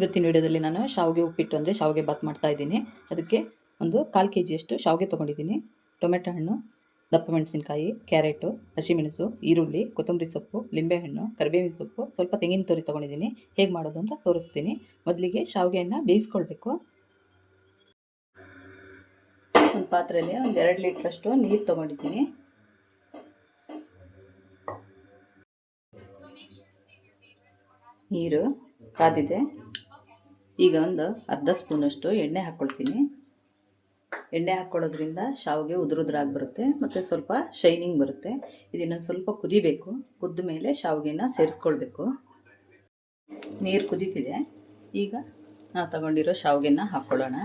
ಇವತ್ತಿನ ವಿಡಿಯೋದಲ್ಲಿ ನಾನು ಶಾವಿಗೆ ಉಪ್ಪಿಟ್ಟು ಅಂದರೆ ಶಾವಿಗೆ ಬಾತ್ ಮಾಡ್ತಾ ಇದ್ದೀನಿ. ಅದಕ್ಕೆ ಒಂದು ಕಾಲು ಕೆ ಜಿಯಷ್ಟು ಶಾವಿಗೆ ತೊಗೊಂಡಿದ್ದೀನಿ. ಟೊಮೆಟೊ ಹಣ್ಣು, ದಪ್ಪ ಮೆಣಸಿನಕಾಯಿ, ಕ್ಯಾರೆಟು, ಹಸಿಮೆಣಸು, ಈರುಳ್ಳಿ, ಕೊತ್ತಂಬರಿ ಸೊಪ್ಪು ಲಿಂಬೆಹಣ್ಣು ಕರಿಬೇವಿನ ಸೊಪ್ಪು, ಸ್ವಲ್ಪ ತೆಂಗಿನ ತೊರಿ ತೊಗೊಂಡಿದ್ದೀನಿ. ಹೇಗೆ ಮಾಡೋದು ಅಂತ ತೋರಿಸ್ತೀನಿ. ಮೊದಲಿಗೆ ಶಾವಿಗೆಯನ್ನು ಬೇಯಿಸ್ಕೊಳ್ಬೇಕು. ಒಂದು ಪಾತ್ರೆಯಲ್ಲಿ ಒಂದು ಎರಡು ಲೀಟ್ರಷ್ಟು ನೀರು ತೊಗೊಂಡಿದ್ದೀನಿ. ನೀರು ಕಾದಿದೆ. ಈಗ ಒಂದು ಅರ್ಧ ಸ್ಪೂನಷ್ಟು ಎಣ್ಣೆ ಹಾಕ್ಕೊಳ್ತೀನಿ. ಎಣ್ಣೆ ಹಾಕ್ಕೊಳ್ಳೋದ್ರಿಂದ ಶಾವಿಗೆ ಉದುರುದ್ರಾಗಿ ಬರುತ್ತೆ ಮತ್ತು ಸ್ವಲ್ಪ ಶೈನಿಂಗ್ ಬರುತ್ತೆ. ಇದನ್ನು ಸ್ವಲ್ಪ ಕುದಿಬೇಕು. ಕುದ್ದ ಮೇಲೆ ಶಾವಿಗೆನ ಸೇರಿಸ್ಕೊಳ್ಬೇಕು. ನೀರು ಕುದೀತಿದೆ. ಈಗ ನಾವು ತಗೊಂಡಿರೋ ಶಾವಿಗೆನ ಹಾಕ್ಕೊಳ್ಳೋಣ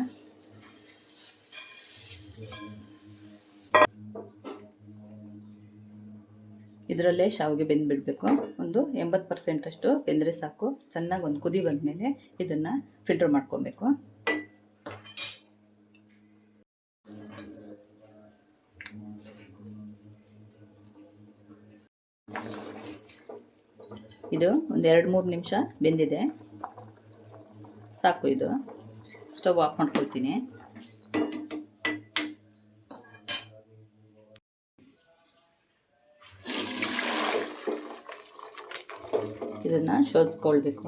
ಇದರಲ್ಲೇ ಶಾವಿಗೆ ಬೆಂದುಬಿಡಬೇಕು. ಒಂದು ಎಂಬತ್ತು ಪರ್ಸೆಂಟಷ್ಟು ಬೆಂದರೆ ಸಾಕು. ಚೆನ್ನಾಗಿ ಒಂದು ಕುದಿ ಬಂದಮೇಲೆ ಇದನ್ನು ಫಿಲ್ಟರ್ ಮಾಡ್ಕೊಬೇಕು. ಇದು ಒಂದು ಎರಡು ಮೂರು ನಿಮಿಷ ಬೆಂದಿದೆ. ಸಾಕು ಇದು. ಸ್ಟವ್ ಆಫ್ ಮಾಡ್ಕೊಳ್ತೀನಿ. ಇದನ್ನು ಶೋಧಿಸ್ಕೊಳ್ಬೇಕು.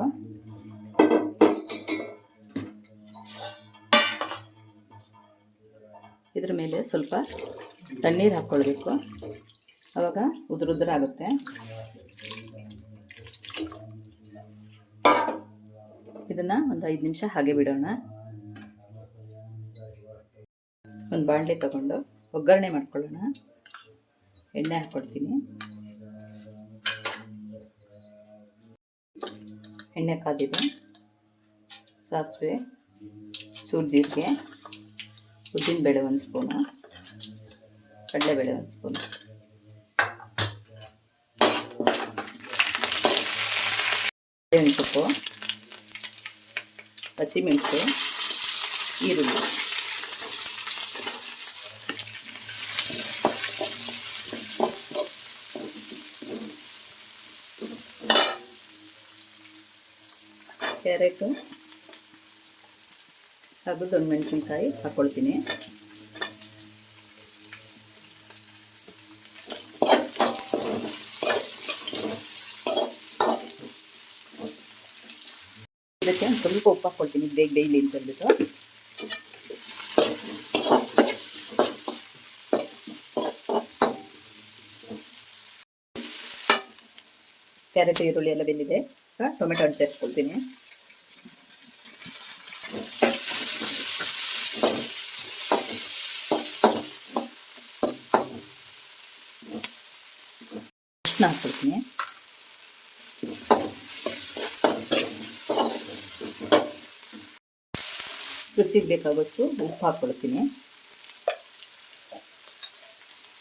ಇದ್ರ ಮೇಲೆ ಸ್ವಲ್ಪ ತಣ್ಣೀರು ಹಾಕ್ಕೊಳ್ಬೇಕು ಆವಾಗ ಉದುರುದ್ರ ಆಗುತ್ತೆ. ಇದನ್ನು ಒಂದು ಐದು ನಿಮಿಷ ಹಾಗೆ ಬಿಡೋಣ. ಒಂದು ಬಾಣಲೆ ತಗೊಂಡು ಒಗ್ಗರಣೆ ಮಾಡ್ಕೊಳ್ಳೋಣ. ಎಣ್ಣೆ ಹಾಕ್ಕೊಡ್ತೀನಿ ಎಣ್ಣೆ ಕಾದಿದೆ. ಸಾಸಿವೆ ಸೂರ್ ಜೀರಿಗೆ ಉದ್ದಿನಬೇಳೆ ಒಂದು ಸ್ಪೂನು ಕಡಲೆಬೇಳೆ ಒಂದು ಸ್ಪೂನು. ಸೊಪ್ಪು ಹಸಿಮೆಣಸು ಈರುಳ್ಳಿ. ಕ್ಯಾರೆಟು ಹಾಗೂ ಮೆಣಸಿನ್ಕಾಯಿ ಹಾಕ್ಕೊಳ್ತೀನಿ ಇದಕ್ಕೆ ಒಂದು ಸ್ವಲ್ಪ ಉಪ್ಪು ಹಾಕ್ಕೊಳ್ತೀನಿ ಬೇಗ ಡೈಲಿ ಅಂತ ಹೇಳ್ಬಿಟ್ಟು. ಕ್ಯಾರೆಟ್, ಈರುಳ್ಳಿ ಎಲ್ಲ ಬೆಂದಿದೆ. ಟೊಮೆಟೊ ಹಣ್ಣು ಸೇರಿಸ್ಕೊಳ್ತೀನಿ. ಅರ್ಶಿನ ಹಾಕ್ಕೊಳ್ತೀನಿ ರುಚಿಗೆ ಬೇಕಾಗುವಷ್ಟು ಉಪ್ಪು ಹಾಕ್ಕೊಳ್ತೀನಿ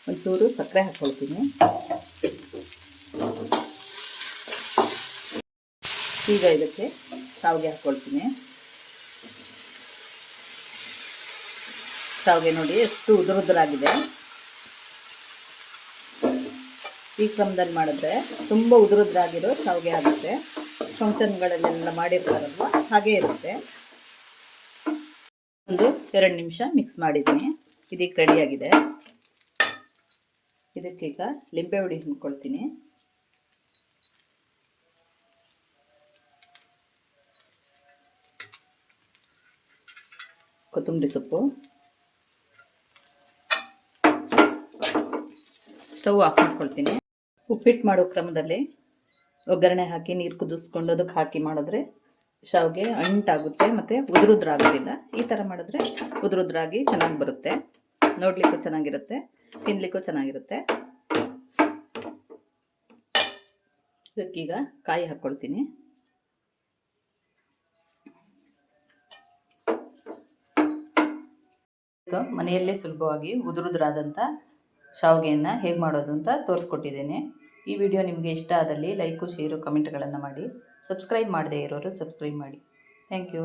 ಒಂಚೂರು ಸಕ್ಕರೆ ಹಾಕ್ಕೊಳ್ತೀನಿ ಈಗ ಇದಕ್ಕೆ ಶಾವಿಗೆ ಹಾಕ್ಕೊಳ್ತೀನಿ ಶಾವಿಗೆ ನೋಡಿ ಎಷ್ಟು ಉದುರುದ್ರಾಗಿದೆ ಈ ಕ್ರಮದಲ್ಲಿ ಮಾಡಿದ್ರೆ ತುಂಬ ಉದುರುದ್ರಾಗಿರೋ ಶಾವಿಗೆ ಆಗುತ್ತೆ. ಫಂಕ್ಷನ್ಗಳಲ್ಲೆಲ್ಲ ಮಾಡಿರ್ತಾರಲ್ವ? ಹಾಗೆ ಇರುತ್ತೆ. ಒಂದು ಎರಡು ನಿಮಿಷ ಮಿಕ್ಸ್ ಮಾಡಿದ್ದೀನಿ. ಇದಕ್ಕೆ ರೆಡಿಯಾಗಿದೆ ಇದಕ್ಕೀಗ ಲಿಂಬೆ ಹುಡಿ ಹಿಂಡ್ಕೊಳ್ತೀನಿ. ಕೊತ್ತಂಬರಿ ಸೊಪ್ಪು. ಸ್ಟವ್ ಆಫ್ ಮಾಡ್ಕೊಳ್ತೀನಿ. ಉಪ್ಪಿಟ್ಟು ಮಾಡೋ ಕ್ರಮದಲ್ಲಿ ಒಗ್ಗರಣೆ ಹಾಕಿ, ನೀರು ಕುದಿಸ್ಕೊಂಡು ಅದಕ್ಕೆ ಹಾಕಿ ಮಾಡಿದ್ರೆ ಶಾವಿಗೆ ಅಂಟಾಗುತ್ತೆ ಮತ್ತು ಉದುರುದ್ರಾಗೋದಿಲ್ಲ. ಈ ಥರ ಮಾಡಿದ್ರೆ ಉದುರುದ್ರಾಗಿ ಚೆನ್ನಾಗಿ ಬರುತ್ತೆ. ನೋಡಲಿಕ್ಕೂ ಚೆನ್ನಾಗಿರುತ್ತೆ ತಿನ್ನಲಿಕ್ಕೂ ಚೆನ್ನಾಗಿರುತ್ತೆ. ಇದಕ್ಕೀಗ ಕಾಯಿ ಹಾಕ್ಕೊಳ್ತೀನಿ. ಮನೆಯಲ್ಲೇ ಸುಲಭವಾಗಿ ಉದುರುದ್ರಾದಂಥ ಶಾವಿಗೆಯನ್ನು ಹೇಗೆ ಮಾಡೋದು ಅಂತ ತೋರಿಸ್ಕೊಟ್ಟಿದ್ದೇನೆ. ಈ ವಿಡಿಯೋ ನಿಮಗೆ ಇಷ್ಟ ಆದಲ್ಲಿ ಲೈಕು, ಶೇರು, ಕಮೆಂಟ್ಗಳನ್ನು ಮಾಡಿ. ಸಬ್ಸ್ಕ್ರೈಬ್ ಮಾಡದೇ ಇರೋರು ಸಬ್ಸ್ಕ್ರೈಬ್ ಮಾಡಿ. Thank you.